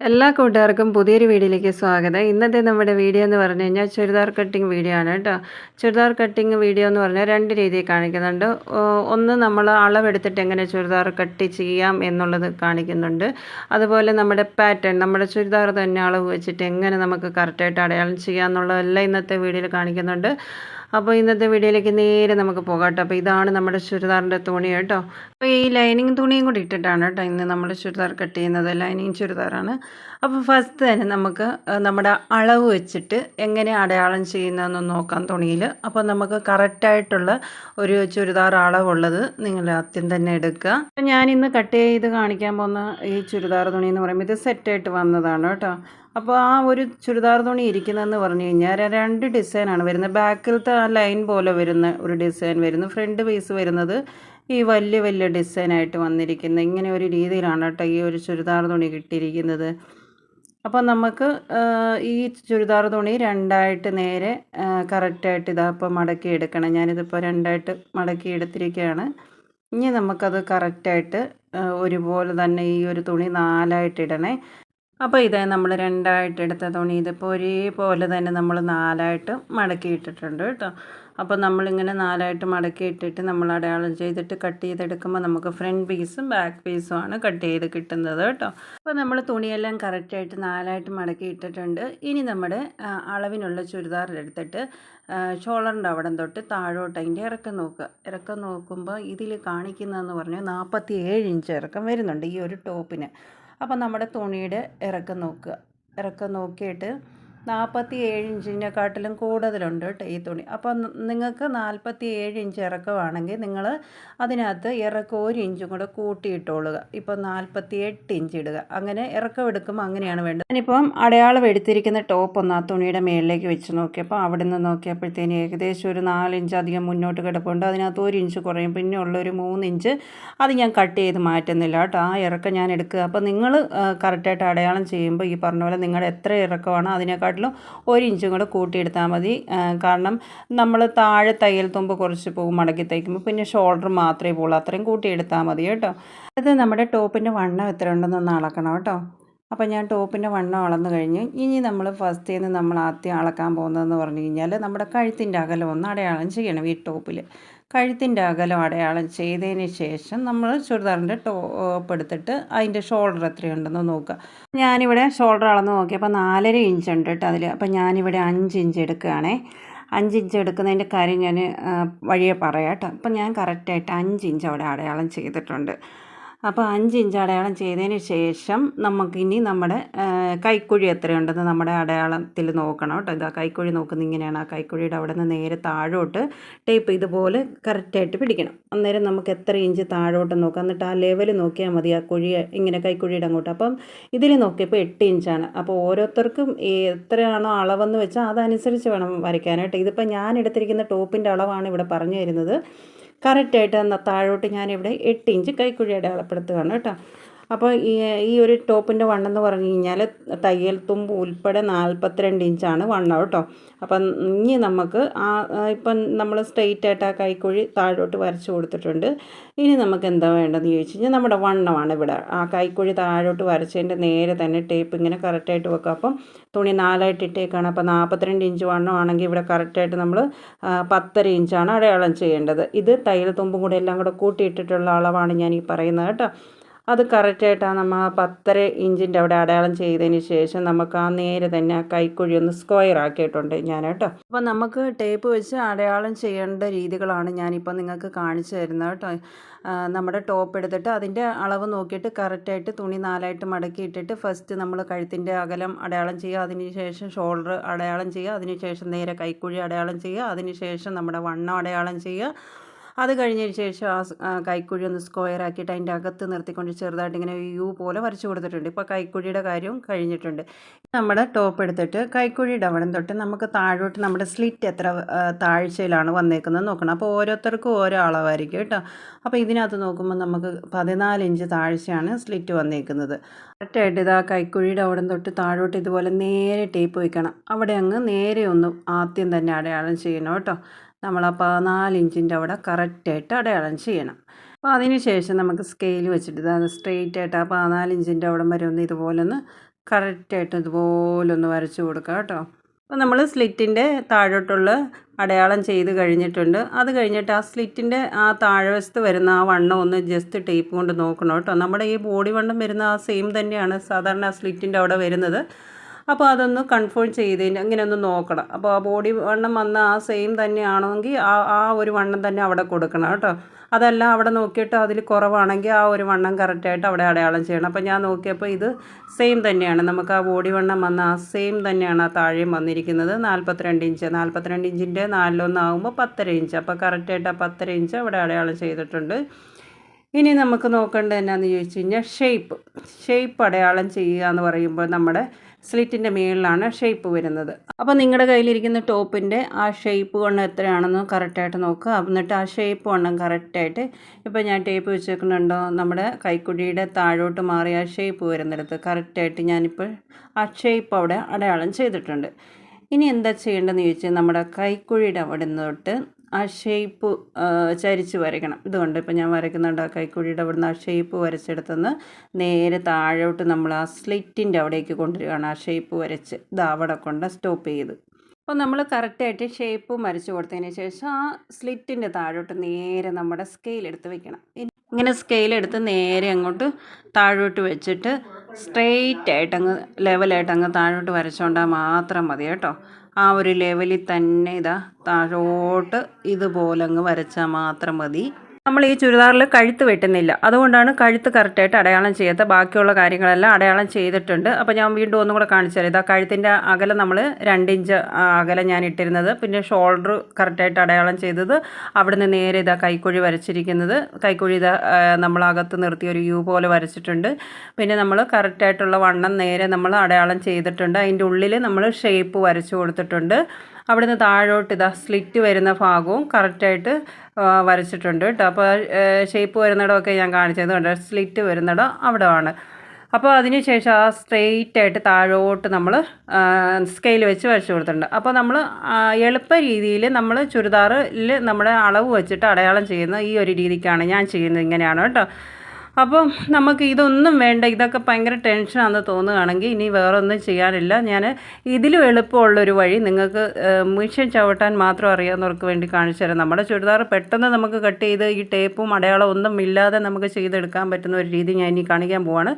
എല്ലാ കൂട്ടുകാർക്കും പുതിയൊരു വീഡിയോയിലേക്ക് സ്വാഗതം. ഇന്നത്തെ നമ്മുടെ വീഡിയോ എന്ന് പറഞ്ഞു കഴിഞ്ഞാൽ ചുരിദാർ കട്ടിങ് വീഡിയോ ആണ് കേട്ടോ. ചുരിദാർ കട്ടിങ് വീഡിയോ എന്ന് പറഞ്ഞാൽ രണ്ട് രീതിയിൽ കാണിക്കുന്നുണ്ട്. ഒന്ന് നമ്മൾ അളവെടുത്തിട്ട് എങ്ങനെ ചുരിദാർ കട്ട് ചെയ്യാം എന്നുള്ളത് കാണിക്കുന്നുണ്ട്. അതുപോലെ നമ്മുടെ പാറ്റേൺ നമ്മുടെ ചുരിദാർ തന്നെ അളവ് വെച്ചിട്ട് എങ്ങനെ നമുക്ക് കറക്റ്റായിട്ട് അടയാളം ചെയ്യാം എന്നുള്ളതെല്ലാം ഇന്നത്തെ വീഡിയോയിൽ കാണിക്കുന്നുണ്ട്. അപ്പോൾ ഇന്നത്തെ വീഡിയോയിലേക്ക് നേരെ നമുക്ക് പോകാം കേട്ടോ. അപ്പോൾ ഇതാണ് നമ്മുടെ ചുരിദാറിന്റെ തുണി കേട്ടോ. അപ്പോൾ ഈ ലൈനിങ് തുണിയും കൂടി ഇട്ടിട്ടാണ് കേട്ടോ ഇന്ന് നമ്മൾ ചുരിദാർ കട്ട് ചെയ്യുന്നത്. ലൈനിങ് ചുരിദാറാണ്. അപ്പോൾ ഫസ്റ്റ് തന്നെ നമുക്ക് നമ്മുടെ അളവ് വെച്ചിട്ട് എങ്ങനെ അടയാളം ചെയ്യുന്നതെന്ന് നോക്കാം തുണിയിൽ അപ്പോൾ നമുക്ക് കറക്റ്റായിട്ടുള്ള ഒരു ചുരിദാർ അളവുള്ളത് നിങ്ങൾ ആദ്യം തന്നെ എടുക്കുക. അപ്പോൾ ഞാനിന്ന് കട്ട് ചെയ്ത് കാണിക്കാൻ പോകുന്ന ഈ ചുരിദാർ തുണി എന്ന് പറയുമ്പോൾ ഇത് സെറ്റായിട്ട് വന്നതാണ് കേട്ടോ. അപ്പോൾ ആ ഒരു ചുരിദാർ തുണി ഇരിക്കുന്നതെന്ന് പറഞ്ഞു കഴിഞ്ഞാൽ രണ്ട് ഡിസൈനാണ് വരുന്നത്. ബാക്കിലത്തെ ആ ലൈൻ പോലെ വരുന്ന ഒരു ഡിസൈൻ വരുന്നു. ഫ്രണ്ട് പീസ് വരുന്നത് ഈ വലിയ വലിയ ഡിസൈനായിട്ട് വന്നിരിക്കുന്നത് ഇങ്ങനെ ഒരു രീതിയിലാണ് കേട്ടോ ഈ ഒരു ചുരിദാർ തുണി കിട്ടിയിരിക്കുന്നത്. അപ്പോൾ നമുക്ക് ഈ ചുരിദാർ തുണി രണ്ടായിട്ട് നേരെ കറക്റ്റായിട്ട് ഇതാ ഇപ്പോൾ മടക്കി എടുക്കണം. ഞാനിതിപ്പോൾ രണ്ടായിട്ട് മടക്കി എടുത്തിരിക്കുകയാണ്. ഇനി നമുക്കത് കറക്റ്റായിട്ട് ഒരുപോലെ തന്നെ ഈ ഒരു തുണി നാലായിട്ട് ഇടണേ. അപ്പോൾ ഇതേ നമ്മൾ രണ്ടായിട്ട് എടുത്ത തുണി ഇതിപ്പോൾ ഒരേപോലെ തന്നെ നമ്മൾ നാലായിട്ട് മടക്കി ഇട്ടിട്ടുണ്ട് കേട്ടോ. അപ്പോൾ നമ്മളിങ്ങനെ നാലായിട്ട് മടക്കി ഇട്ടിട്ട് നമ്മൾ അടയാളം ചെയ്തിട്ട് കട്ട് ചെയ്തെടുക്കുമ്പോൾ നമുക്ക് ഫ്രണ്ട് പീസും ബാക്ക് പീസും ആണ് കട്ട് ചെയ്ത് കിട്ടുന്നത് കേട്ടോ. അപ്പോൾ നമ്മൾ തുണിയെല്ലാം കറക്റ്റായിട്ട് നാലായിട്ട് മടക്കി ഇട്ടിട്ടുണ്ട്. ഇനി നമ്മുടെ അളവിനുള്ള ചുരിദാർ എടുത്തിട്ട് ഷോളറിന്റെ അവിടം തൊട്ട് താഴോട്ട് അതിന്റെ ഇറക്കം നോക്കുക. ഇറക്കം നോക്കുമ്പോൾ ഇതിൽ കാണിക്കുന്നതെന്ന് പറഞ്ഞാൽ നാൽപ്പത്തി ഏഴ് ഇഞ്ച് ഇറക്കം വരുന്നുണ്ട് ഈ ഒരു ടോപ്പിന്. അപ്പോൾ നമ്മുടെ തുണിയുടെ ഇറക്കം നോക്കുക. ഇറക്കം നോക്കിയിട്ട് നാൽപ്പത്തി ഏഴ് ഇഞ്ചിനെക്കാട്ടിലും കൂടുതലുണ്ട് കേട്ടോ ഈ തുണി. അപ്പം നിങ്ങൾക്ക് നാൽപ്പത്തി ഏഴ് ഇഞ്ച് ഇറക്കമാണെങ്കിൽ നിങ്ങൾ അതിനകത്ത് ഇറക്കം ഒരു ഇഞ്ചും കൂടെ കൂട്ടിയിട്ടോളുക. ഇപ്പം നാൽപ്പത്തി എട്ട് ഇഞ്ച് ഇടുക. അങ്ങനെ ഇറക്കം എടുക്കുമ്പോൾ അങ്ങനെയാണ് വേണ്ടത്. ഞാനിപ്പം അടയാളം എടുത്തിരിക്കുന്ന ടോപ്പ് ഒന്ന് ആ തുണിയുടെ മേളിലേക്ക് വെച്ച് നോക്കിയപ്പോൾ അവിടെ നിന്ന് നോക്കിയപ്പോഴത്തേന് ഏകദേശം ഒരു നാലിഞ്ച് അധികം മുന്നോട്ട് കിടപ്പുണ്ട്. അതിനകത്ത് ഒരു ഇഞ്ച് കുറയും. പിന്നെ ഉള്ളൊരു മൂന്ന് ഇഞ്ച് അത് ഞാൻ കട്ട് ചെയ്ത് മാറ്റുന്നില്ല കേട്ടോ. ആ ഇറക്കം ഞാൻ എടുക്കുക. അപ്പോൾ നിങ്ങൾ കറക്റ്റായിട്ട് അടയാളം ചെയ്യുമ്പോൾ ഈ പറഞ്ഞ പോലെ നിങ്ങളുടെ എത്ര ഇറക്കമാണോ അതിനെക്കാട്ടിലും ഒരു ഇഞ്ചും കൂടെ കൂട്ടിയെടുത്താൽ മതി. കാരണം നമ്മൾ താഴെ തയ്യൽ തുമ്പ് കുറച്ച് പോകും മടക്കി തയ്ക്കുമ്പോൾ പിന്നെ ഷോൾഡർ മാത്രമേ പോകുള്ളൂ അത്രയും കൂട്ടിയെടുത്താൽ മതി കേട്ടോ. അത് നമ്മുടെ ടോപ്പിന്റെ വണ്ണം എത്ര ഉണ്ടെന്നൊന്ന് അളക്കണം കേട്ടോ. അപ്പോൾ ഞാൻ ടോപ്പിന്റെ വണ്ണം അളന്നു കഴിഞ്ഞു. ഇനി നമ്മൾ ഫസ്റ്റ് നിന്ന് നമ്മൾ ആദ്യം അളക്കാൻ പോകുന്നതെന്ന് പറഞ്ഞു കഴിഞ്ഞാൽ നമ്മുടെ കഴുത്തിന്റെ അകലം ഒന്ന് അടയാളം ചെയ്യണം ഈ ടോപ്പിൽ. കഴുത്തിന്റെ അകലം അടയാളം ചെയ്തതിന് ശേഷം നമ്മൾ ചുരിദാറിന്റെ ടോപ്പ് എടുത്തിട്ട് അതിന്റെ ഷോൾഡർ എത്രയുണ്ടെന്ന് നോക്കുക. ഞാനിവിടെ ഷോൾഡർ അളന്ന് നോക്കിയപ്പോൾ നാലര ഇഞ്ച് ഉണ്ട് കേട്ടോ അതിൽ. അപ്പോൾ ഞാനിവിടെ അഞ്ച് ഇഞ്ച് എടുക്കുകയാണേ. അഞ്ച് ഇഞ്ച് എടുക്കുന്നതിന്റെ കാര്യം ഞാൻ വഴിയെ പറയാം കേട്ടോ. അപ്പം ഞാൻ കറക്റ്റായിട്ട് അഞ്ച് ഇഞ്ച് അവിടെ അടയാളം ചെയ്തിട്ടുണ്ട്. അപ്പോൾ അഞ്ച് ഇഞ്ച് അടയാളം ചെയ്തതിന് ശേഷം നമുക്കിനി നമ്മുടെ കൈക്കുഴി എത്രയുണ്ടെന്ന് നമ്മുടെ അടയാളത്തിൽ നോക്കണം കേട്ടോ. ഇതാ കൈക്കുഴി നോക്കുന്ന ഇങ്ങനെയാണ്. ആ കൈക്കുഴിയുടെ അവിടെ നിന്ന് നേരെ താഴോട്ട് ടേപ്പ് ഇതുപോലെ കറക്റ്റായിട്ട് പിടിക്കണം. അന്നേരം നമുക്ക് എത്ര ഇഞ്ച് താഴോട്ട് നോക്കാം. എന്നിട്ട് ആ ലെവൽ നോക്കിയാൽ മതി. ആ കുഴി ഇങ്ങനെ കൈക്കുഴിയുടെ അങ്ങോട്ട്. അപ്പം ഇതിൽ നോക്കിയപ്പോൾ എട്ട് ഇഞ്ചാണ്. അപ്പോൾ ഓരോരുത്തർക്കും എത്രയാണോ അളവെന്ന് വെച്ചാൽ അതനുസരിച്ച് വേണം വരയ്ക്കാനായിട്ട് ഇതിപ്പോൾ ഞാൻ എടുത്തിരിക്കുന്ന ടോപ്പിന്റെ അളവാണ് ഇവിടെ പറഞ്ഞു തരുന്നത്. കറക്റ്റായിട്ട് എന്നാൽ താഴോട്ട് ഞാനിവിടെ എട്ട് ഇഞ്ച് കൈക്കുഴി അടയാളപ്പെടുത്തുകയാണ് കേട്ടോ. അപ്പോൾ ഈ ഈ ഒരു ടോപ്പിന്റെ വണ്ണം എന്ന് പറഞ്ഞു കഴിഞ്ഞാൽ തയ്യൽ തുമ്പ് ഉൾപ്പെടെ നാൽപ്പത്തിരണ്ട് ഇഞ്ചാണ് വണ്ണം കേട്ടോ. അപ്പം ഇനി നമുക്ക് ആ ഇപ്പം നമ്മൾ സ്ട്രെയിറ്റ് ആയിട്ട് ആ കൈക്കുഴി താഴോട്ട് വരച്ച് കൊടുത്തിട്ടുണ്ട്. ഇനി നമുക്ക് എന്താ വേണ്ടതെന്ന് ചോദിച്ചു കഴിഞ്ഞാൽ നമ്മുടെ വണ്ണമാണ് ഇവിടെ. ആ കൈക്കുഴി താഴോട്ട് വരച്ചതിന്റെ നേരെ തന്നെ ടേപ്പ് ഇങ്ങനെ കറക്റ്റായിട്ട് വെക്കുക അപ്പം തുണി നാലായിട്ട് ഇട്ടേക്കാണ്. അപ്പോൾ നാൽപ്പത്തിരണ്ട് ഇഞ്ച് വണ്ണമാണെങ്കിൽ ഇവിടെ കറക്റ്റായിട്ട് നമ്മൾ പത്തര ഇഞ്ചാണ് അടയാളം ചെയ്യേണ്ടത്. ഇത് തയ്യൽ തുമ്പും കൂടെ എല്ലാം കൂടെ കൂട്ടിയിട്ടിട്ടുള്ള അളവാണ് ഞാൻ ഈ പറയുന്നത് കേട്ടോ. അത് കറക്റ്റായിട്ടാണ് നമ്മൾ ആ പത്തര ഇഞ്ചിന്റെ അവിടെ അടയാളം ചെയ്തതിന് ശേഷം നമുക്ക് ആ നേരെ തന്നെ ആ കൈക്കുഴി ഒന്ന് സ്ക്വയർ ആക്കിയിട്ടുണ്ട് ഞാൻ കേട്ടോ. അപ്പോൾ നമുക്ക് ടേപ്പ് വെച്ച് അടയാളം ചെയ്യേണ്ട രീതികളാണ് ഞാനിപ്പോൾ നിങ്ങൾക്ക് കാണിച്ചു തരുന്നത് കേട്ടോ. നമ്മുടെ ടോപ്പ് എടുത്തിട്ട് അതിന്റെ അളവ് നോക്കിയിട്ട് കറക്റ്റായിട്ട് തുണി നാലായിട്ട് മടക്കി ഇട്ടിട്ട് ഫസ്റ്റ് നമ്മൾ കഴുത്തിന്റെ അകലം അടയാളം ചെയ്യുക അതിന് ശേഷം ഷോൾഡർ അടയാളം ചെയ്യുക അതിനുശേഷം നേരെ കൈക്കുഴി അടയാളം ചെയ്യുക അതിനുശേഷം നമ്മുടെ വണ്ണം അടയാളം ചെയ്യുക. അത് കഴിഞ്ഞതിന് ശേഷം ആ കൈക്കുഴി ഒന്ന് സ്ക്വയർ ആക്കിയിട്ട് അതിന്റെ അകത്ത് നിർത്തിക്കൊണ്ട് ചെറുതായിട്ട് ഇങ്ങനെ യു പോലെ വരച്ച് കൊടുത്തിട്ടുണ്ട്. ഇപ്പോൾ കൈക്കുഴിയുടെ കാര്യവും കഴിഞ്ഞിട്ടുണ്ട്. നമ്മുടെ ടോപ്പ് എടുത്തിട്ട് കൈക്കുഴിയുടെ അവിടെ തൊട്ട് നമുക്ക് താഴോട്ട് നമ്മുടെ സ്ലിറ്റ് എത്ര താഴ്ചയിലാണ് വന്നേക്കുന്നത് നോക്കണം. അപ്പോൾ ഓരോരുത്തർക്കും ഓരോ അളവായിരിക്കും കേട്ടോ. അപ്പോൾ ഇതിനകത്ത് നോക്കുമ്പോൾ നമുക്ക് പതിനാല് ഇഞ്ച് താഴ്ചയാണ് സ്ലിറ്റ് വന്നേക്കുന്നത്. കറക്റ്റായിട്ട് ഇത് ആ കൈക്കുഴിയുടെ അവിടെ തൊട്ട് താഴോട്ട് ഇതുപോലെ നേരെ ടേപ്പ് വയ്ക്കണം അവിടെ അങ്ങ് നേരെ ഒന്ന് ആദ്യം തന്നെ അടയാളം ചെയ്യണം കേട്ടോ. നമ്മൾ ആ പതിനാലിഞ്ചിന്റെ അവിടെ കറക്റ്റായിട്ട് അടയാളം ചെയ്യണം. അപ്പോൾ അതിന് ശേഷം നമുക്ക് സ്കെയിൽ വെച്ചിട്ട് അത് സ്ട്രെയിറ്റ് ആയിട്ട് ആ പതിനാലിഞ്ചിന്റെ അവിടം വരെ ഒന്ന് ഇതുപോലെ ഒന്ന് കറക്റ്റായിട്ട് ഇതുപോലെ ഒന്ന് വരച്ച് കൊടുക്കുക കേട്ടോ. അപ്പോൾ നമ്മൾ സ്ലിറ്റിന്റെ താഴോട്ടുള്ള അടയാളം ചെയ്ത് കഴിഞ്ഞിട്ടുണ്ട്. അത് കഴിഞ്ഞിട്ട് ആ സ്ലിറ്റിന്റെ ആ താഴ്വശത്ത് വരുന്ന ആ വണ്ണം ഒന്ന് ജസ്റ്റ് ടേപ്പ് കൊണ്ട് നോക്കണം കേട്ടോ. നമ്മുടെ ഈ ബോഡി വണ്ണം വരുന്ന ആ സെയിം തന്നെയാണ് സാധാരണ ആ സ്ലിറ്റിന്റെ അവിടെ വരുന്നത്. അപ്പോൾ അതൊന്ന് കൺഫേം ചെയ്തതിന് അങ്ങനെ ഒന്ന് നോക്കണം. അപ്പോൾ ആ ബോഡി വണ്ണം വന്ന ആ സെയിം തന്നെയാണെങ്കിൽ ആ ആ ഒരു വണ്ണം തന്നെ അവിടെ കൊടുക്കണം കേട്ടോ. അതല്ല അവിടെ നോക്കിയിട്ട് അതിൽ കുറവാണെങ്കിൽ ആ ഒരു വണ്ണം കറക്റ്റായിട്ട് അവിടെ അടയാളം ചെയ്യണം. അപ്പോൾ ഞാൻ നോക്കിയപ്പോൾ ഇത് സെയിം തന്നെയാണ്. നമുക്ക് ആ ബോഡി വണ്ണം വന്ന ആ സെയിം തന്നെയാണ് ആ താഴെയും വന്നിരിക്കുന്നത്. നാൽപ്പത്തിരണ്ട് ഇഞ്ച് നാൽപ്പത്തിരണ്ട് ഇഞ്ചിന്റെ നാലിലൊന്നാകുമ്പോൾ പത്തര ഇഞ്ച് അപ്പോൾ കറക്റ്റായിട്ട് ആ പത്തര ഇഞ്ച് അവിടെ അടയാളം ചെയ്തിട്ടുണ്ട്. ഇനി നമുക്ക് നോക്കേണ്ടത് എന്നാന്ന് ചോദിച്ചു കഴിഞ്ഞാൽ ഷേപ്പ് ഷേപ്പ് അടയാളം ചെയ്യുക എന്ന് പറയുമ്പോൾ നമ്മുടെ സ്ലിറ്റിന്റെ മുകളിലാണ് ഷേപ്പ് വരുന്നത്. അപ്പോൾ നിങ്ങളുടെ കയ്യിലിരിക്കുന്ന ടോപ്പിന്റെ ആ ഷേപ്പ് കൊണ്ട് എത്രയാണെന്ന് കറക്റ്റായിട്ട് നോക്കുക എന്നിട്ട് ആ ഷേപ്പ് വണ്ണം കറക്റ്റായിട്ട് ഇപ്പോൾ ഞാൻ ടേപ്പ് വെച്ചേക്കുന്നുണ്ടോ? നമ്മുടെ കൈക്കുഴിയുടെ താഴോട്ട് മാറി ആ ഷേപ്പ് വരുന്നിടത്ത് കറക്റ്റായിട്ട് ഞാനിപ്പോൾ ആ ഷേപ്പ് അവിടെ അടയാളം ചെയ്തിട്ടുണ്ട്. ഇനി എന്താ ചെയ്യേണ്ടതെന്ന് ചോദിച്ചാൽ നമ്മുടെ കൈക്കുഴിയുടെ അവിടെ നിന്നോട്ട് ആ ഷേപ്പ് ചരിച്ച് വരയ്ക്കണം. ഇതുകൊണ്ട് ഇപ്പം ഞാൻ വരയ്ക്കുന്നുണ്ട് ആ കൈക്കുഴിയുടെ അവിടുന്ന് ആ ഷേപ്പ് വരച്ചെടുത്തുനിന്ന് നേരെ താഴോട്ട് നമ്മൾ ആ സ്ലിറ്റിന്റെ അവിടേക്ക് കൊണ്ടുവരികയാണ് ആ ഷേപ്പ് വരച്ച്. ഇത് അവിടെ കൊണ്ട് സ്റ്റോപ്പ് ചെയ്ത്. അപ്പോൾ നമ്മൾ കറക്റ്റായിട്ട് ഷേപ്പ് വരച്ച് കൊടുത്തതിന് ശേഷം ആ സ്ലിറ്റിന്റെ താഴോട്ട് നേരെ നമ്മുടെ സ്കെയിൽ എടുത്ത് വെക്കണം. ഇങ്ങനെ സ്കെയിൽ എടുത്ത് നേരെ അങ്ങോട്ട് താഴോട്ട് വെച്ചിട്ട് സ്ട്രെയിറ്റ് ആയിട്ട് അങ്ങ് ലെവലായിട്ട് അങ്ങ് താഴോട്ട് വരച്ചുകൊണ്ടാൽ മാത്രം മതി കേട്ടോ. ആ ഒരു ലെവലിൽ തന്നെ ഇതാ താഴോട്ട് ഇതുപോലെ അങ്ങ് വരച്ചാൽ മാത്രം മതി. നമ്മൾ ഈ ചുരിദാറിൽ കഴുത്ത് വെട്ടുന്നില്ല. അതുകൊണ്ടാണ് കഴുത്ത് കറക്റ്റായിട്ട് അടയാളം ചെയ്യാത്ത ബാക്കിയുള്ള കാര്യങ്ങളെല്ലാം അടയാളം ചെയ്തിട്ടുണ്ട്. അപ്പോൾ ഞാൻ വീണ്ടും ഒന്നും കൂടെ കാണിച്ചു തരാം. ഇതാ കഴുത്തിന്റെ അകലം നമ്മൾ രണ്ട് ഇഞ്ച് അകലം ഞാൻ ഇട്ടിരുന്നത്. പിന്നെ ഷോൾഡർ കറക്റ്റായിട്ട് അടയാളം ചെയ്തത്. അവിടുന്ന് നേരെ ഇതാ കൈക്കുഴി വരച്ചിരിക്കുന്നത്. കൈക്കുഴി ഇതാ നമ്മൾ അകത്ത് നിർത്തി ഒരു യു പോലെ വരച്ചിട്ടുണ്ട്. പിന്നെ നമ്മൾ കറക്റ്റായിട്ടുള്ള വണ്ണം നേരെ നമ്മൾ അടയാളം ചെയ്തിട്ടുണ്ട്. അതിന്റെ ഉള്ളിൽ നമ്മൾ ഷേപ്പ് വരച്ചു കൊടുത്തിട്ടുണ്ട്. അവിടുന്ന് താഴോട്ട് ഇതാ സ്ലിറ്റ് വരുന്ന ഭാഗവും കറക്റ്റായിട്ട് വരച്ചിട്ടുണ്ട് കേട്ടോ അപ്പോൾ ഷേപ്പ് വരുന്നിടമൊക്കെ ഞാൻ കാണിച്ചത് കൊണ്ട്? സ്ലിറ്റ് വരുന്നിടം അവിടെ ആണ് അപ്പോൾ അതിന് ശേഷം ആ സ്ട്രെയിറ്റ് ആയിട്ട് താഴോട്ട് നമ്മൾ സ്കെയിൽ വെച്ച് വരച്ചു കൊടുത്തിട്ടുണ്ട്. അപ്പോൾ നമ്മൾ എളുപ്പ രീതിയിൽ നമ്മൾ ചുരിദാറിൽ നമ്മുടെ അളവ് വെച്ചിട്ട് അടയാളം ചെയ്യുന്ന ഈ ഒരു രീതിക്കാണ് ഞാൻ ചെയ്യുന്നത് ഇങ്ങനെയാണ് കേട്ടോ അപ്പം നമുക്ക് ഇതൊന്നും വേണ്ട. ഇതൊക്കെ ഭയങ്കര ടെൻഷനാണെന്ന് തോന്നുകയാണെങ്കിൽ ഇനി വേറെ ഒന്നും ചെയ്യാനില്ല. ഞാൻ ഇതിലും എളുപ്പമുള്ളൊരു വഴി നിങ്ങൾക്ക് മിഷൻ ചവിട്ടാൻ മാത്രം അറിയാവുന്നവർക്ക് വേണ്ടി കാണിച്ചു തരാം. നമ്മുടെ ചുരിദാർ പെട്ടെന്ന് നമുക്ക് കട്ട് ചെയ്ത് ഈ ടേപ്പും അടയാളം ഒന്നും ഇല്ലാതെ നമുക്ക് ചെയ്തെടുക്കാൻ പറ്റുന്ന ഒരു രീതി ഞാൻ ഇനി കാണിക്കാൻ പോവാണ്.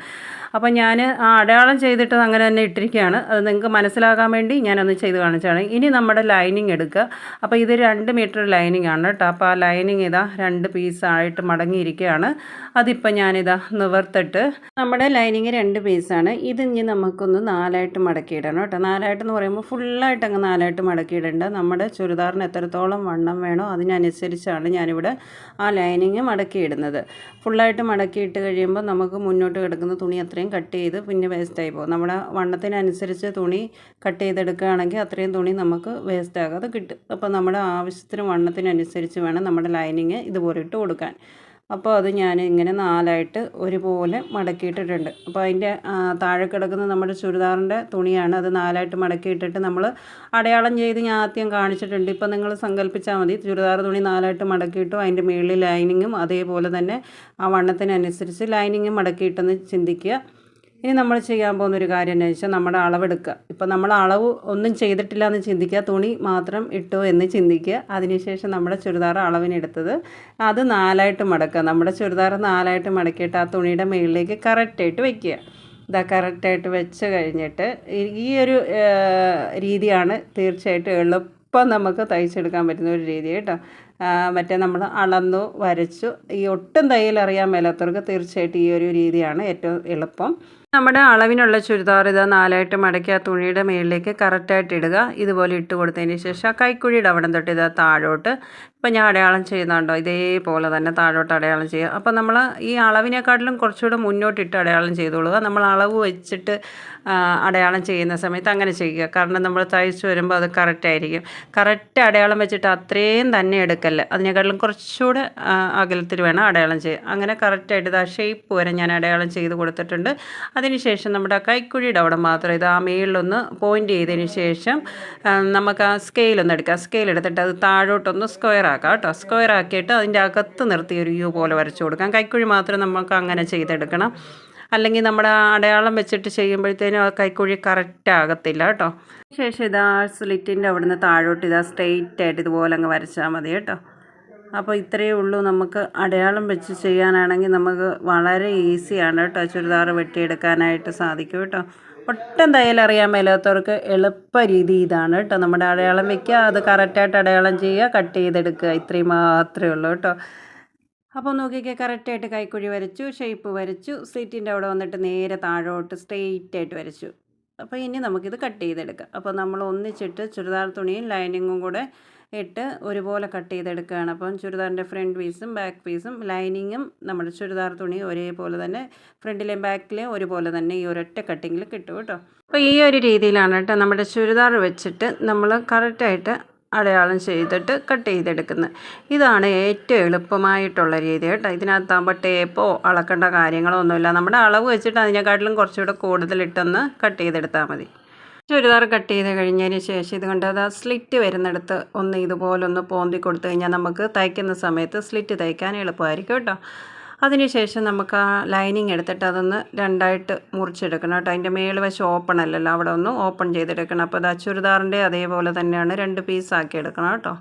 അപ്പോൾ ഞാൻ ആ അടയാളം ചെയ്തിട്ട് അങ്ങനെ തന്നെ ഇട്ടിരിക്കുകയാണ്. അത് നിങ്ങൾക്ക് മനസ്സിലാകാൻ വേണ്ടി ഞാനൊന്ന് ചെയ്ത് കാണിച്ചാണ് ഇനി നമ്മുടെ ലൈനിങ് എടുക്കുക. അപ്പോൾ ഇത് രണ്ട് മീറ്റർ ലൈനിങ് ആണ് കേട്ടോ. അപ്പോൾ ആ ലൈനിങ് ഇതാ രണ്ട് പീസായിട്ട് മടങ്ങിയിരിക്കുകയാണ്. അതിപ്പോൾ ഞാനിതാ നിവർത്തിട്ട് നമ്മുടെ ലൈനിങ് രണ്ട് പീസാണ് ഇത് ഇനി നമുക്കൊന്ന് നാലായിട്ട് മടക്കിയിടണം കേട്ടോ. നാലായിട്ടെന്ന് പറയുമ്പോൾ ഫുള്ളായിട്ട് അങ്ങ് നാലായിട്ട് മടക്കിയിടേണ്ട. നമ്മുടെ ചുരിദാറിന് എത്രത്തോളം വണ്ണം വേണോ അതിനനുസരിച്ചാണ് ഞാനിവിടെ ആ ലൈനിങ് മടക്കിയിടുന്നത്. ഫുള്ളായിട്ട് മടക്കിയിട്ട് കഴിയുമ്പോൾ നമുക്ക് മുന്നോട്ട് കിടക്കുന്ന തുണി അത്രയും കട്ട് ചെയ്ത് പിന്നെ വേസ്റ്റായി പോകും. നമ്മുടെ വണ്ണത്തിനനുസരിച്ച് തുണി കട്ട് ചെയ്തെടുക്കുകയാണെങ്കിൽ അത്രയും തുണി നമുക്ക് വേസ്റ്റ് ആകാതെ കിട്ടും. അപ്പോൾ നമ്മുടെ ആവശ്യത്തിന് വണ്ണത്തിനനുസരിച്ച് വേണം നമ്മുടെ ലൈനിങ് ഇതുപോലെ ഇട്ട് കൊടുക്കാൻ. അപ്പോൾ അത് ഞാൻ ഇങ്ങനെ നാലായിട്ട് ഒരുപോലെ മടക്കിയിട്ടിട്ടുണ്ട്. അപ്പോൾ അതിന്റെ താഴെ കിടക്കുന്ന നമ്മുടെ ചുരിദാറിന്റെ തുണിയാണ് അത് നാലായിട്ട് മടക്കിയിട്ടിട്ട് നമ്മൾ അടയാളം ചെയ്ത് ഞാൻ ആദ്യം കാണിച്ചിട്ടുണ്ട്. ഇപ്പോൾ നിങ്ങൾ സങ്കല്പിച്ചാൽ മതി ചുരിദാർ തുണി നാലായിട്ട് മടക്കിയിട്ടും അതിന്റെ മുകളിൽ ലൈനിങ്ങും അതേപോലെ തന്നെ ആ വണ്ണത്തിനനുസരിച്ച് ലൈനിങ്ങും മടക്കിയിട്ടെന്ന് ചിന്തിക്കുക. ഇനി നമ്മൾ ചെയ്യാൻ പോകുന്ന ഒരു കാര്യം എന്ന് വെച്ചാൽ നമ്മുടെ അളവെടുക്കുക. ഇപ്പം നമ്മൾ അളവ് ഒന്നും ചെയ്തിട്ടില്ല എന്ന് ചിന്തിക്കുക തുണി മാത്രം ഇട്ടു എന്ന് ചിന്തിക്കുക. അതിനുശേഷം നമ്മുടെ ചുരിദാർ അളവിനെടുത്തത് അത് നാലായിട്ട് മടക്കുക. നമ്മുടെ ചുരിദാർ നാലായിട്ട് മടക്കിയിട്ട് ആ തുണിയുടെ മുകളിലേക്ക് കറക്റ്റായിട്ട് വയ്ക്കുക ഇതാ കറക്റ്റായിട്ട് വെച്ച് കഴിഞ്ഞിട്ട് ഈ ഒരു രീതിയാണ് തീർച്ചയായിട്ടും എളുപ്പം നമുക്ക് തയ്ച്ചെടുക്കാൻ പറ്റുന്ന ഒരു രീതി കേട്ടോ. മറ്റേ നമ്മൾ അളന്നു വരച്ചു. ഈ ഒട്ടും തയ്യൽ അറിയാൻ മേലാത്തവർക്ക് തീർച്ചയായിട്ടും ഈ ഒരു രീതിയാണ് ഏറ്റവും എളുപ്പം. നമ്മുടെ അളവിനുള്ള ചുരിദാർ ഇത് നാലായിട്ട് മടക്കി ആ തുണിയുടെ മേളിലേക്ക് കറക്റ്റായിട്ട് ഇടുക. ഇതുപോലെ ഇട്ട് കൊടുത്തതിന് ശേഷം കൈക്കുഴിയുടെ അവിടെ തൊട്ട് ഇത് താഴോട്ട് ഇപ്പം ഞാൻ അടയാളം ചെയ്യുന്നുണ്ടോ? ഇതേപോലെ തന്നെ താഴോട്ട് അടയാളം ചെയ്യുക. അപ്പം നമ്മൾ ഈ അളവിനെക്കാട്ടിലും കുറച്ചുകൂടെ മുന്നോട്ടിട്ട് അടയാളം ചെയ്തോളുക നമ്മൾ അളവ് വെച്ചിട്ട് അടയാളം ചെയ്യുന്ന സമയത്ത് അങ്ങനെ ചെയ്യുക. കാരണം നമ്മൾ തയ്ച്ച് വരുമ്പോൾ അത് കറക്റ്റ് ആയിരിക്കും. കറക്റ്റ് അടയാളം വെച്ചിട്ട് അത്രയും തന്നെ എടുക്കല്ല. അതിനെക്കാട്ടിലും കുറച്ചുകൂടെ അകലത്തിൽ വേണം അടയാളം ചെയ്യുക അങ്ങനെ കറക്റ്റായിട്ട് ആ ഷേപ്പ് വരെ ഞാൻ അടയാളം ചെയ്ത് കൊടുത്തിട്ടുണ്ട്. അതിനുശേഷം നമ്മുടെ കൈക്കുഴിയുടെ അവിടെ മാത്രം. ഇത് ആ മേളിലൊന്ന് പോയിന്റ് ചെയ്തതിന് ശേഷം നമുക്ക് ആ സ്കെയിലൊന്ന് എടുക്കാം. സ്കെയിൽ എടുത്തിട്ട് അത് താഴോട്ടൊന്ന് സ്ക്വയർ ആക്കാം കേട്ടോ. സ്ക്വയർ ആക്കിയിട്ട് അതിന്റെ അകത്ത് നിർത്തി ഒരു യു പോലെ വരച്ചു കൊടുക്കാം. കൈക്കുഴി മാത്രം നമുക്ക് അങ്ങനെ ചെയ്തെടുക്കണം. അല്ലെങ്കിൽ നമ്മുടെ ആ അടയാളം വെച്ചിട്ട് ചെയ്യുമ്പോഴത്തേനും ആ കൈക്കുഴി കറക്റ്റ് ആകത്തില്ല കേട്ടോ. ശേഷം ഇതാ സ്ലിറ്റിന്റെ അവിടുന്ന് താഴോട്ട് ഇതാ സ്ട്രെയിറ്റ് ആയിട്ട് ഇതുപോലെ അങ്ങ് വരച്ചാൽ മതി കേട്ടോ. അപ്പോൾ ഇത്രയേ ഉള്ളൂ നമുക്ക് അടയാളം വെച്ച് ചെയ്യാനാണെങ്കിൽ നമുക്ക് വളരെ ഈസിയാണ് കേട്ടോ ചുരിദാർ വെട്ടിയെടുക്കാനായിട്ട് സാധിക്കും കേട്ടോ. ഒട്ടും തയ്യൽ അറിയാൻ മേലാത്തവർക്ക് എളുപ്പ രീതി ഇതാണ് കേട്ടോ. നമ്മുടെ അടയാളം വെക്കുക അത് കറക്റ്റായിട്ട് അടയാളം ചെയ്യുക കട്ട് ചെയ്തെടുക്കുക. ഇത്രയും മാത്രമേ ഉള്ളൂ കേട്ടോ. അപ്പോൾ നോക്കിക്കേ കറക്റ്റായിട്ട് കൈക്കുഴി വരച്ചു ഷേപ്പ് വരച്ചു സ്ലിറ്റിന്റെ അവിടെ വന്നിട്ട് നേരെ താഴോട്ട് സ്ട്രെയിറ്റ് ആയിട്ട് വരച്ചു. അപ്പോൾ ഇനി നമുക്കിത് കട്ട് ചെയ്തെടുക്കാം. അപ്പോൾ നമ്മൾ ഒന്നിച്ചിട്ട് ചുരിദാർ തുണിയും ലൈനിങ്ങും കൂടെ ഇട്ട് ഒരുപോലെ കട്ട് ചെയ്തെടുക്കുകയാണ്. അപ്പം ചുരിദാറിന്റെ ഫ്രണ്ട് പീസും ബാക്ക് പീസും ലൈനിങ്ങും നമ്മുടെ ചുരിദാർ തുണി ഒരേപോലെ തന്നെ ഫ്രണ്ടിലെയും ബാക്കിലെയും ഒരുപോലെ തന്നെ ഈ ഒരൊറ്റ കട്ടിങ്ങിൽ കിട്ടും കേട്ടോ. അപ്പോൾ ഈ ഒരു രീതിയിലാണ് കേട്ടോ നമ്മുടെ ചുരിദാർ വെച്ചിട്ട് നമ്മൾ കറക്റ്റായിട്ട് അടയാളം ചെയ്തിട്ട് കട്ട് ചെയ്തെടുക്കുന്നത്. ഇതാണ് ഏറ്റവും എളുപ്പമായിട്ടുള്ള രീതി കേട്ടോ. ഇതിനകത്താകുമ്പോൾ ടേപ്പോ അളക്കേണ്ട കാര്യങ്ങളോ ഒന്നുമില്ല. നമ്മുടെ അളവ് വെച്ചിട്ട് അതിനെക്കാട്ടിലും കുറച്ചുകൂടെ കൂടുതലിട്ടൊന്ന് കട്ട് ചെയ്തെടുത്താൽ മതി. ചുരിദാർ കട്ട് ചെയ്ത് കഴിഞ്ഞതിന് ശേഷം ഇതുകൊണ്ട് അത് സ്ലിറ്റ് വരുന്നിടത്ത് ഒന്ന് ഇതുപോലൊന്ന് പോന്തി കൊടുത്തു കഴിഞ്ഞാൽ നമുക്ക് തയ്ക്കുന്ന സമയത്ത് സ്ലിറ്റ് തയ്ക്കാൻ എളുപ്പമായിരിക്കും കേട്ടോ. അതിനുശേഷം നമുക്ക് ആ ലൈനിങ് എടുത്തിട്ട് അതൊന്ന് രണ്ടായിട്ട് മുറിച്ചെടുക്കണം കേട്ടോ. അതിന്റെ മേളുവശം ഓപ്പൺ അല്ലല്ലോ അവിടെ ഒന്ന് ഓപ്പൺ ചെയ്തെടുക്കണം. അപ്പോൾ അത് ആ ചുരിദാറിന്റെ അതേപോലെ തന്നെയാണ് രണ്ട് പീസാക്കി എടുക്കണം കേട്ടോ.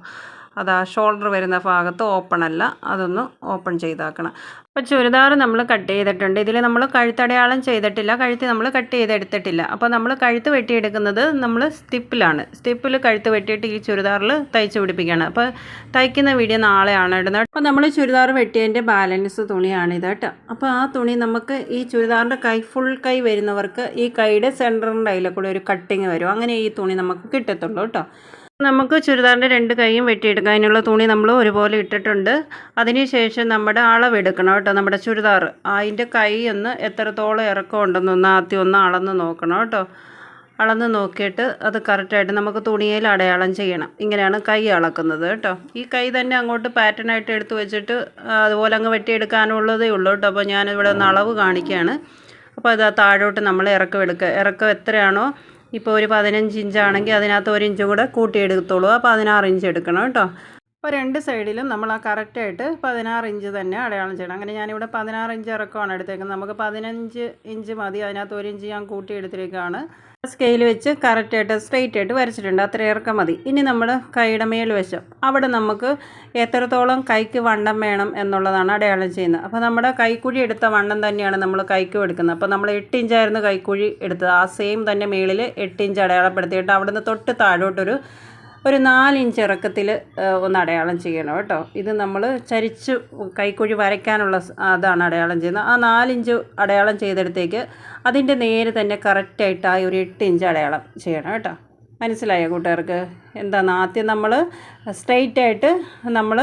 അത് ആ ഷോൾഡർ വരുന്ന ഭാഗത്ത് ഓപ്പൺ അല്ല അതൊന്ന് ഓപ്പൺ ചെയ്താക്കണം. അപ്പോൾ ചുരിദാർ നമ്മൾ കട്ട് ചെയ്തിട്ടുണ്ട്. ഇതിൽ നമ്മൾ കഴുത്തടയാളം ചെയ്തിട്ടില്ല കഴുത്ത് നമ്മൾ കട്ട് ചെയ്തെടുത്തിട്ടില്ല. അപ്പോൾ നമ്മൾ കഴുത്ത് വെട്ടിയെടുക്കുന്നത് നമ്മൾ സ്റ്റിപ്പിലാണ് സ്റ്റിപ്പിൽ കഴുത്ത് വെട്ടിയിട്ട് ഈ ചുരിദാറിൽ തയ്ച്ച് പിടിപ്പിക്കുകയാണ്. അപ്പോൾ തയ്ക്കുന്ന വീഡിയോ നാളെയാണ് ഇടുന്നത്. അപ്പോൾ നമ്മൾ ചുരിദാർ വെട്ടിയതിന്റെ ബാലൻസ് തുണിയാണിത് കേട്ടോ. അപ്പോൾ ആ തുണി നമുക്ക് ഈ ചുരിദാറിന്റെ കൈ ഫുൾ കൈ വരുന്നവർക്ക് ഈ കൈയുടെ സെന്ററിന്റെ അതിലെ കൂടെ ഒരു കട്ടിങ് വരും. അങ്ങനെ ഈ തുണി നമുക്ക് കിട്ടത്തുള്ളൂ കേട്ടോ. നമുക്ക് ചുരിദാറിന്റെ രണ്ട് കൈയും വെട്ടിയെടുക്കാം. അതിനുള്ള തുണി നമ്മൾ ഒരുപോലെ ഇട്ടിട്ടുണ്ട്. അതിനുശേഷം നമ്മുടെ അളവെടുക്കണം കേട്ടോ നമ്മുടെ ചുരിദാർ. അതിന്റെ കൈ ഒന്ന് എത്രത്തോളം ഇറക്കം ഉണ്ടെന്നൊന്ന് ആദ്യം ഒന്ന് അളന്ന് നോക്കണം കേട്ടോ. അളന്ന് നോക്കിയിട്ട് അത് കറക്റ്റായിട്ട് നമുക്ക് തുണിയിൽ അടയാളം ചെയ്യണം. ഇങ്ങനെയാണ് കൈ അളക്കുന്നത് കേട്ടോ. ഈ കൈ തന്നെ അങ്ങോട്ട് പാറ്റേൺ ആയിട്ട് എടുത്ത് വെച്ചിട്ട് അതുപോലെ അങ്ങ് വെട്ടിയെടുക്കാനുള്ളതേ ഉള്ളൂ കേട്ടോ. അപ്പോൾ ഞാനിവിടെ ഒന്ന് അളവ് കാണിക്കുകയാണ്. അപ്പോൾ അത് താഴോട്ട് നമ്മൾ ഇറക്കം എടുക്കുക ഇറക്കം എത്രയാണോ ഇപ്പോൾ ഒരു പതിനഞ്ച് ഇഞ്ചാണെങ്കിൽ അതിനകത്ത് ഒരു ഇഞ്ച് കൂടെ കൂട്ടിയെടുത്തോളൂ. അപ്പോൾ പതിനാറ് ഇഞ്ച് എടുക്കണം കേട്ടോ. അപ്പോൾ രണ്ട് സൈഡിലും നമ്മൾ ആ കറക്റ്റായിട്ട് പതിനാറ് ഇഞ്ച് തന്നെ അടയാളം ചെയ്യണം. അങ്ങനെ ഞാനിവിടെ പതിനാറ് ഇഞ്ച് ഇറക്കമാണ് എടുത്തേക്കുന്നത്. നമുക്ക് പതിനഞ്ച് ഇഞ്ച് മതി. അതിനകത്ത് ഒരു ഇഞ്ച് ഞാൻ കൂട്ടിയെടുത്തിരിക്കുകയാണ്. സ്കെയിൽ വെച്ച് കറക്റ്റായിട്ട് സ്ട്രെയിറ്റ് ആയിട്ട് വരച്ചിട്ടുണ്ട്. അത്ര ഇറക്കം മതി. ഇനി നമ്മൾ കൈയുടെ മേൽ വശം അവിടെ നമുക്ക് എത്രത്തോളം കൈക്ക് വണ്ണം വേണം എന്നുള്ളതാണ് അടയാളം ചെയ്യുന്നത്. അപ്പോൾ നമ്മുടെ കൈക്കുഴി എടുത്ത വണ്ണം തന്നെയാണ് നമ്മൾ കൈക്കും എടുക്കുന്നത്. അപ്പോൾ നമ്മൾ എട്ട് ഇഞ്ചായിരുന്നു കൈക്കുഴി എടുത്തത്. ആ സെയിം തന്നെ മേളിൽ എട്ട് ഇഞ്ച് അടയാളപ്പെടുത്തിയിട്ട് അവിടുന്ന് തൊട്ട് താഴോട്ടൊരു ഒരു നാലിഞ്ച് ഇറക്കത്തിൽ ഒന്ന് അടയാളം ചെയ്യണം കേട്ടോ. ഇത് നമ്മൾ ചരിച്ച് കൈക്കുഴി വരയ്ക്കാനുള്ള അതാണ് അടയാളം ചെയ്യുന്നത്. ആ നാലിഞ്ച് അടയാളം ചെയ്തെടുത്തേക്ക് അതിന്റെ നേരെ തന്നെ കറക്റ്റായിട്ട് ആ ഒരു എട്ട് ഇഞ്ച് അടയാളം ചെയ്യണം കേട്ടോ. മനസ്സിലായോ കൂട്ടുകാർക്ക്? എന്താണ് ആദ്യം നമ്മൾ സ്ട്രെയിറ്റ് ആയിട്ട് നമ്മൾ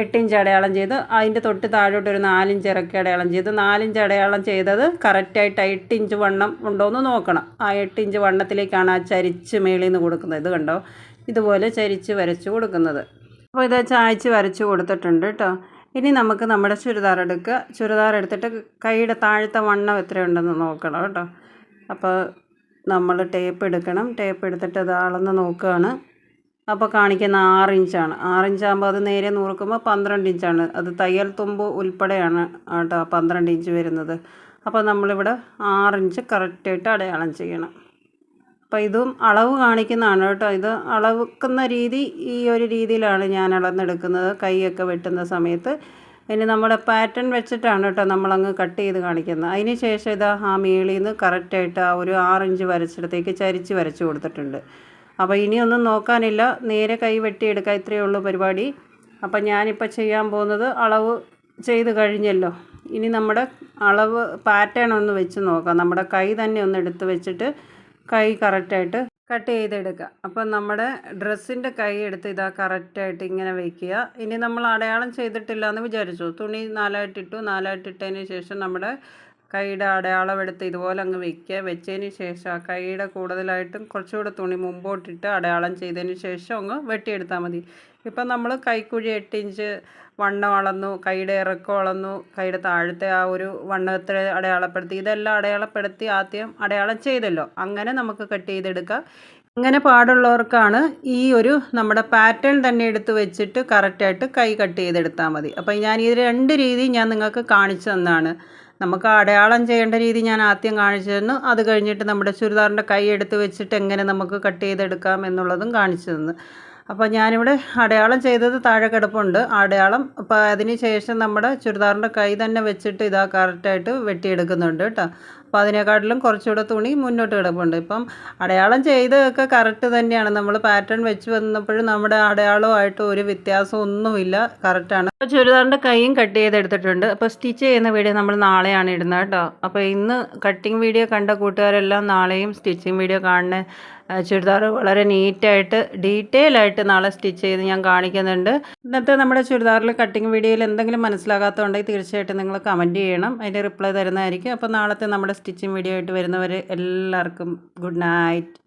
എട്ടിഞ്ച് അടയാളം ചെയ്ത് അതിന്റെ തൊട്ട് താഴോട്ട് ഒരു നാലിഞ്ച് ഇറക്കി അടയാളം ചെയ്ത് നാലിഞ്ച് അടയാളം ചെയ്തത് കറക്റ്റായിട്ട് ആ എട്ടിഞ്ച് വണ്ണം ഉണ്ടോ എന്ന് നോക്കണം. ആ എട്ടിഞ്ച് വണ്ണത്തിലേക്കാണ് ആ ചരിച്ച് മേളിൽ നിന്ന് കൊടുക്കുന്നത്. ഇത് കണ്ടോ? ഇതുപോലെ ചരിച്ച് വരച്ച് കൊടുക്കുന്നത്. അപ്പോൾ ഇത് ചായച്ച് വരച്ച് കൊടുത്തിട്ടുണ്ട് കേട്ടോ ഇനി നമുക്ക് നമ്മുടെ ചുരിദാർ എടുക്കുക ചുരിദാർ എടുത്തിട്ട് കൈയുടെ താഴത്തെ വണ്ണം എത്രയുണ്ടെന്ന് നോക്കണം കേട്ടോ അപ്പോൾ നമ്മൾ ടേപ്പ് എടുക്കണം. ടേപ്പ് എടുത്തിട്ട് അത് അളന്ന് നോക്കുകയാണ് അപ്പോൾ കാണിക്കുന്ന ആറ് ഇഞ്ചാണ്. ആറ് ഇഞ്ചാകുമ്പോൾ അത് നേരെ നോക്കുമ്പോൾ പന്ത്രണ്ട് ഇഞ്ചാണ്. അത് തയ്യൽ തുമ്പ് ഉൾപ്പെടെയാണ് കേട്ടോ പന്ത്രണ്ട് ഇഞ്ച് വരുന്നത്. അപ്പോൾ നമ്മളിവിടെ ആറ് ഇഞ്ച് കറക്റ്റായിട്ട് അടയാളം ചെയ്യണം. അപ്പോൾ ഇതും അളവ് കാണിക്കുന്നതാണ് കേട്ടോ. ഇത് അളവുക്കുന്ന രീതി ഈ ഒരു രീതിയിലാണ് ഞാൻ അളന്നെടുക്കുന്നത് കൈയൊക്കെ വെട്ടുന്ന സമയത്ത്. ഇനി നമ്മുടെ പാറ്റേൺ വെച്ചിട്ടാണ് കേട്ടോ നമ്മളങ്ങ് കട്ട് ചെയ്ത് കാണിക്കുന്നത്. അതിന് ശേഷം ഇതാ ആ മേളിൽ നിന്ന് കറക്റ്റായിട്ട് ആ ഒരു ആറിഞ്ച് വരച്ചിടത്തേക്ക് ചരിച്ച് വരച്ച് കൊടുത്തിട്ടുണ്ട്. അപ്പോൾ ഇനിയൊന്നും നോക്കാനില്ല. നേരെ കൈ വെട്ടിയെടുക്കുക ഇത്രയേ ഉള്ളൂ പരിപാടി. അപ്പം ഞാനിപ്പോൾ ചെയ്യാൻ പോകുന്നത് അളവ് ചെയ്ത് കഴിഞ്ഞല്ലോ. ഇനി നമ്മുടെ അളവ് പാറ്റേൺ ഒന്ന് വെച്ച് നോക്കാം. നമ്മുടെ കൈ തന്നെ ഒന്ന് എടുത്ത് വെച്ചിട്ട് കൈ കറക്റ്റായിട്ട് കട്ട് ചെയ്തെടുക്കുക. അപ്പം നമ്മുടെ ഡ്രസ്സിന്റെ കൈ എടുത്ത് ഇതാ കറക്റ്റായിട്ട് ഇങ്ങനെ വയ്ക്കുക ഇനി നമ്മൾ അടയാളം ചെയ്തിട്ടില്ല എന്ന് വിചാരിച്ചു. തുണി നാലായിട്ടിട്ടു നാലായിട്ടിട്ടതിന് ശേഷം നമ്മുടെ കൈയുടെ അടയാളം എടുത്ത് ഇതുപോലെ അങ്ങ് വെക്കുക. വെച്ചതിന് ശേഷം ആ കൈയുടെ കൂടുതലായിട്ടും കുറച്ചുകൂടെ തുണി മുമ്പോട്ടിട്ട് അടയാളം ചെയ്തതിന് ശേഷം അങ്ങ് വെട്ടിയെടുത്താൽ മതി. ഇപ്പം നമ്മൾ കൈക്കുഴി എട്ട് ഇഞ്ച് വണ്ണം അളന്നു കൈയുടെ ഇറക്കം അളന്നു കൈയുടെ താഴത്തെ ആ ഒരു വണ്ണത്തെ അടയാളപ്പെടുത്തി. ഇതെല്ലാം അടയാളപ്പെടുത്തി ആദ്യം അടയാളം ചെയ്തല്ലോ. അങ്ങനെ നമുക്ക് കട്ട് ചെയ്തെടുക്കാം. അങ്ങനെ പാടുള്ളവർക്കാണ് ഈ ഒരു നമ്മുടെ പാറ്റേൺ തന്നെ എടുത്ത് വെച്ചിട്ട് കറക്റ്റായിട്ട് കൈ കട്ട് ചെയ്തെടുത്താൽ മതി. അപ്പോൾ ഞാൻ ഈ രണ്ട് രീതി ഞാൻ നിങ്ങൾക്ക് കാണിച്ചു തന്നാണ്. നമുക്ക് അടയാളം ചെയ്യേണ്ട രീതി ഞാൻ ആദ്യം കാണിച്ചു തന്നു. അത് കഴിഞ്ഞിട്ട് നമ്മുടെ ചുരിദാറിന്റെ കൈ എടുത്ത് വെച്ചിട്ട് എങ്ങനെ നമുക്ക് കട്ട് ചെയ്തെടുക്കാം എന്നുള്ളതും കാണിച്ചു തന്നു. അപ്പോൾ ഞാനിവിടെ അടയാളം ചെയ്തത് താഴെ കിടപ്പുണ്ട്. അടയാളം അപ്പോൾ അതിന് ശേഷം നമ്മുടെ ചുരിദാറിന്റെ കൈ തന്നെ വെച്ചിട്ട് ഇതാ കറക്റ്റായിട്ട് വെട്ടിയെടുക്കുന്നുണ്ട് കേട്ടോ. അപ്പോൾ അതിനെക്കാട്ടിലും കുറച്ചുകൂടെ തുണി മുന്നോട്ട് കിടപ്പുണ്ട്. ഇപ്പം അടയാളം ചെയ്തതൊക്കെ കറക്റ്റ് തന്നെയാണ്. നമ്മൾ പാറ്റേൺ വെച്ച് വന്നപ്പോഴും നമ്മുടെ അടയാളമായിട്ട് ഒരു വ്യത്യാസം ഒന്നുമില്ല. കറക്റ്റാണ് അപ്പോൾ ചുരിദാറിന്റെ കൈയും കട്ട് ചെയ്തെടുത്തിട്ടുണ്ട്. അപ്പോൾ സ്റ്റിച്ച് ചെയ്യുന്ന വീഡിയോ നമ്മൾ നാളെയാണ് ഇടുന്നത് കേട്ടോ. അപ്പോൾ ഇന്ന് കട്ടിങ് വീഡിയോ കണ്ട കൂട്ടുകാരെല്ലാം നാളെയും സ്റ്റിച്ചിങ് വീഡിയോ കാണുന്ന ചുരിദാർ വളരെ നീറ്റായിട്ട് ഡീറ്റെയിൽ ആയിട്ട് നാളെ സ്റ്റിച്ച് ചെയ്ത് ഞാൻ കാണിക്കുന്നുണ്ട്. ഇന്നത്തെ നമ്മുടെ ചുരിദാറിൽ കട്ടിങ് വീഡിയോയിൽ എന്തെങ്കിലും മനസ്സിലാകാത്തതുണ്ടെങ്കിൽ തീർച്ചയായിട്ടും നിങ്ങൾ കമന്റ് ചെയ്യണം. അതിന്റെ റിപ്ലൈ തരുന്നതായിരിക്കും. അപ്പോൾ നാളത്തെ നമ്മുടെ സ്റ്റിച്ചിങ് വീഡിയോ ആയിട്ട് വരുന്നവർ എല്ലാവർക്കും ഗുഡ് നൈറ്റ്